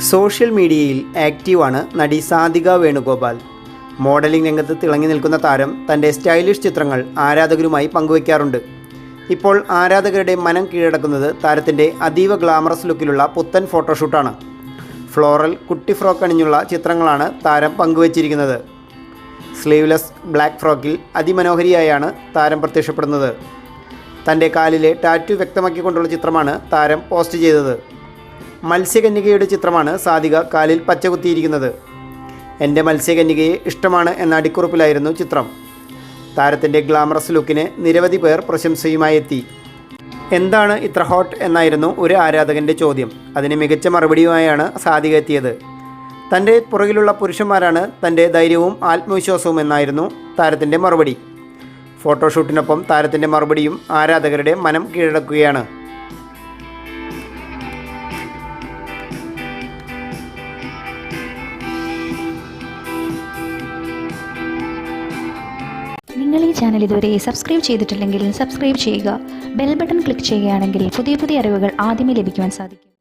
Social മീഡിയയിൽ ആക്റ്റീവാണ് നടി Sadhika Venugopal. Modelling രംഗത്ത് തിളങ്ങി നിൽക്കുന്ന താരം തന്റെ സ്റ്റൈലിഷ് ചിത്രങ്ങൾ ആരാധകരുമായി പങ്കുവയ്ക്കാറുണ്ട് ഇപ്പോൾ ആരാധകരുടെ മനം കീഴടക്കുന്നത് താരത്തിന്റെ അതീവ ഗ്ലാമറസ് ലുക്കിലുള്ള പുത്തൻ ഫോട്ടോഷൂട്ടാണ്. ഫ്ലോറൽ കുട്ടി ഫ്രോക്ക് അണിഞ്ഞുള്ള ചിത്രങ്ങളാണ് താരം പങ്കുവച്ചിരിക്കുന്നത്. സ്ലീവ്ലെസ് ബ്ലാക്ക് ഫ്രോക്കിൽ അതിമനോഹരിയായാണ് താരം പ്രത്യക്ഷപ്പെടുന്നത്. തന്റെ കാലിലെ ടാറ്റു വ്യക്തമാക്കിക്കൊണ്ടുള്ള ചിത്രമാണ് താരം പോസ്റ്റ് ചെയ്തത്. മത്സ്യകന്യകയുടെ ചിത്രമാണ് സാധിക കാലിൽ പച്ചകുത്തിയിരിക്കുന്നത്. എന്റെ മത്സ്യകന്യകയെ ഇഷ്ടമാണ് എന്ന അടിക്കുറിപ്പിലായിരുന്നു ചിത്രം. താരത്തിന്റെ ഗ്ലാമറസ് ലുക്കിന് നിരവധി പേർ പ്രശംസയുമായി എത്തി. എന്താണ് ഇത്ര ഹോട്ട് എന്നായിരുന്നു ഒരു ആരാധകന്റെ ചോദ്യം. അതിന് മികച്ച മറുപടിയുമായാണ് സാധിക എത്തിയത്. തന്റെ പുറകിലുള്ള പുരുഷന്മാരാണ് തന്റെ ധൈര്യവും ആത്മവിശ്വാസവും എന്നായിരുന്നു താരത്തിന്റെ മറുപടി. ഫോട്ടോഷൂട്ടിനൊപ്പം താരത്തിന്റെ മറുപടിയും ആരാധകരുടെ മനം കീഴടക്കുകയാണ്. നിങ്ങൾ ഈ ചാനൽ ഇതുവരെ സബ്സ്ക്രൈബ് ചെയ്തിട്ടില്ലെങ്കിൽ സബ്സ്ക്രൈബ് ചെയ്യുക. ബെൽ ബട്ടൺ ക്ലിക്ക് ചെയ്യുകയാണെങ്കിൽ പുതിയ പുതിയ അറിവുകൾ ആദ്യമേ ലഭിക്കുവാൻ സാധിക്കും.